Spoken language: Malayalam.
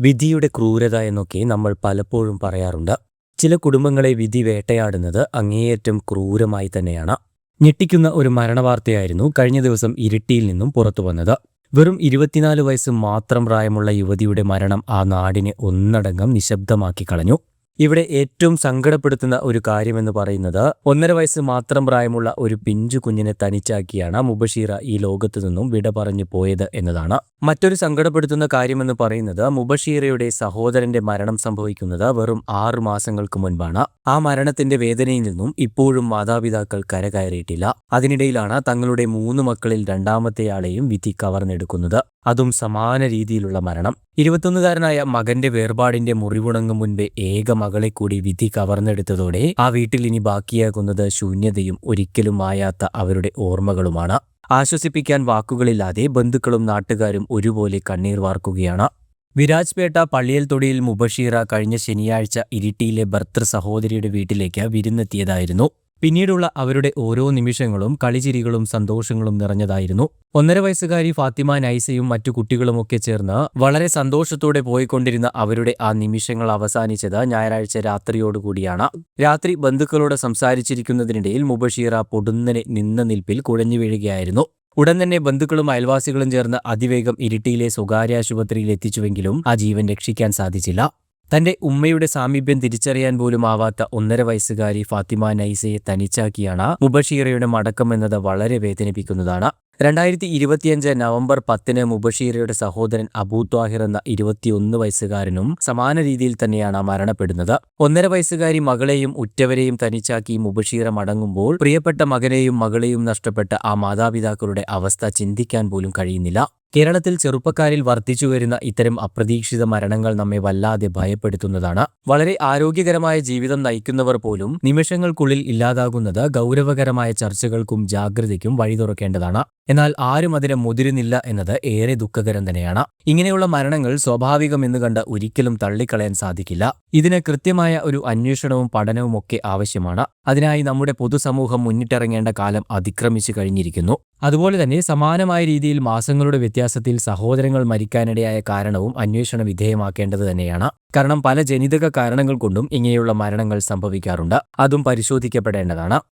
വിധിയുടെ ക്രൂരത എന്നൊക്കെ നമ്മൾ പലപ്പോഴും പറയാറുണ്ട്. ചില കുടുംബങ്ങളെ വിധി വേട്ടയാടുന്നത് അങ്ങേയറ്റം ക്രൂരമായി തന്നെയാണ്. ഞെട്ടിക്കുന്ന ഒരു മരണവാർത്തയായിരുന്നു കഴിഞ്ഞ ദിവസം ഇരിട്ടിയിൽ നിന്നും പുറത്തു വന്നത്. വെറും ഇരുപത്തിനാല് വയസ്സ് മാത്രം പ്രായമുള്ള യുവതിയുടെ മരണം ആ നാടിനെ ഒന്നടങ്കം നിശബ്ദമാക്കി കളഞ്ഞു. ഇവിടെ ഏറ്റവും സങ്കടപ്പെടുത്തുന്ന ഒരു കാര്യമെന്ന് പറയുന്നത് ഒന്നര വയസ്സ് മാത്രം പ്രായമുള്ള ഒരു പിഞ്ചു കുഞ്ഞിനെ തനിച്ചാക്കിയാണ് മുബഷീറ ഈ ലോകത്തു നിന്നും വിട പറഞ്ഞു പോയത് എന്നതാണ്. മറ്റൊരു സങ്കടപ്പെടുത്തുന്ന കാര്യമെന്ന് പറയുന്നത് മുബഷീറയുടെ സഹോദരന്റെ മരണം സംഭവിക്കുന്നത് വെറും ആറു മാസങ്ങൾക്ക് മുൻപാണ്. ആ മരണത്തിന്റെ വേദനയിൽ നിന്നും ഇപ്പോഴും മാതാപിതാക്കൾ കരകയറിയിട്ടില്ല. അതിനിടയിലാണ് തങ്ങളുടെ മൂന്ന് മക്കളിൽ രണ്ടാമത്തെയാളെയും വിധി കവർന്നെടുക്കുന്നത്. അതും സമാന രീതിയിലുള്ള മരണം. ഇരുപത്തൊന്നുകാരനായ മകന്റെ വേർപാടിന്റെ മുറിവുണങ്ങും മുൻപേ ഏക മകളെ കൂടി വിധി കവർന്നെടുത്തതോടെ ആ വീട്ടിൽ ഇനി ബാക്കിയാകുന്നത് ശൂന്യതയും ഒരിക്കലും മായാത്ത അവരുടെ ഓർമ്മകളുമാണ്. ആശ്വസിപ്പിക്കാൻ വാക്കുകളില്ലാതെ ബന്ധുക്കളും നാട്ടുകാരും ഒരുപോലെ കണ്ണീർ വാർക്കുകയാണ്. വിരാജ്പേട്ട പള്ളിയൽ തൊടിയിൽ മുബഷീറ കഴിഞ്ഞ ശനിയാഴ്ച ഇരിട്ടിയിലെ ഭർത്തൃ സഹോദരിയുടെ വീട്ടിലേക്ക് വിരുന്നെത്തിയതായിരുന്നു. പിന്നീടുള്ള അവരുടെ ഓരോ നിമിഷങ്ങളും കളിചിരികളും സന്തോഷങ്ങളും നിറഞ്ഞതായിരുന്നു. ഒന്നര വയസ്സുകാരി ഫാത്തിമ നൈസയും മറ്റു കുട്ടികളുമൊക്കെ ചേർന്ന് വളരെ സന്തോഷത്തോടെ പോയിക്കൊണ്ടിരുന്ന അവരുടെ ആ നിമിഷങ്ങൾ അവസാനിച്ചത് ഞായറാഴ്ച രാത്രിയോടുകൂടിയാണ് രാത്രി ബന്ധുക്കളോട് സംസാരിച്ചിരിക്കുന്നതിനിടയിൽ മുബഷീറ പൊടുന്നനെ നിന്ന നിൽപ്പിൽ കുഴഞ്ഞു വീഴുകയായിരുന്നു. ഉടൻ തന്നെ ബന്ധുക്കളും അയൽവാസികളും ചേർന്ന് അതിവേഗം ഇരിട്ടിയിലെ സ്വകാര്യ ആശുപത്രിയിൽ എത്തിച്ചുവെങ്കിലും ആ ജീവൻ രക്ഷിക്കാൻ സാധിച്ചില്ല. തന്റെ ഉമ്മയുടെ സാമീപ്യം തിരിച്ചറിയാൻ പോലും ആവാത്ത ഒന്നര വയസ്സുകാരി ഫാത്തിമ നൈസയെ തനിച്ചാക്കിയാണ് മുബഷീറയുടെ മടക്കം എന്നത് വളരെ വേദനിപ്പിക്കുന്നതാണ്. രണ്ടായിരത്തി ഇരുപത്തിയഞ്ച് നവംബർ പത്തിന് മുബഷീറയുടെ സഹോദരൻ അബൂ ത്വാഹിർ എന്ന ഇരുപത്തിയൊന്ന് വയസ്സുകാരനും സമാന രീതിയിൽ തന്നെയാണ് മരണപ്പെടുന്നത്. ഒന്നര വയസ്സുകാരി മകളെയും ഉറ്റവരെയും തനിച്ചാക്കി മുബഷീറ മടങ്ങുമ്പോൾ പ്രിയപ്പെട്ട മകനെയും മകളെയും നഷ്ടപ്പെട്ട ആ മാതാപിതാക്കളുടെ അവസ്ഥ ചിന്തിക്കാൻ പോലും കഴിയുന്നില്ല. കേരളത്തിൽ ചെറുപ്പക്കാരിൽ വർദ്ധിച്ചുവരുന്ന ഇത്തരം അപ്രതീക്ഷിത മരണങ്ങൾ നമ്മെ വല്ലാതെ ഭയപ്പെടുത്തുന്നതാണ്. വളരെ ആരോഗ്യകരമായ ജീവിതം നയിക്കുന്നവർ പോലും നിമിഷങ്ങൾക്കുള്ളിൽ ഇല്ലാതാകുന്നത് ഗൗരവകരമായ ചർച്ചകൾക്കും ജാഗ്രതയ്ക്കും വഴി തുറക്കേണ്ടതാണ് എന്നാൽ ആരും അതിനെ മുതിരുന്നില്ല എന്നത് ഏറെ ദുഃഖകരം തന്നെയാണ്. ഇങ്ങനെയുള്ള മരണങ്ങൾ സ്വാഭാവികമെന്ന് കണ്ട് ഒരിക്കലും തള്ളിക്കളയാൻ സാധിക്കില്ല. ഇതിന് കൃത്യമായ ഒരു അന്വേഷണവും പഠനവും ഒക്കെ ആവശ്യമാണ്. അതിനായി നമ്മുടെ പൊതുസമൂഹം മുന്നിട്ടിറങ്ങേണ്ട കാലം അതിക്രമിച്ചു കഴിഞ്ഞിരിക്കുന്നു. അതുപോലെ തന്നെ സമാനമായ രീതിയിൽ മാസങ്ങളുടെ വ്യത്യാസത്തിൽ സഹോദരങ്ങൾ മരിക്കാനിടയായ കാരണവും അന്വേഷണ വിധേയമാക്കേണ്ടത് തന്നെയാണ്. കാരണം പല ജനിതക കാരണങ്ങൾ കൊണ്ടും ഇങ്ങനെയുള്ള മരണങ്ങൾ സംഭവിക്കാറുണ്ട്. അതും പരിശോധിക്കപ്പെടേണ്ടതാണ്.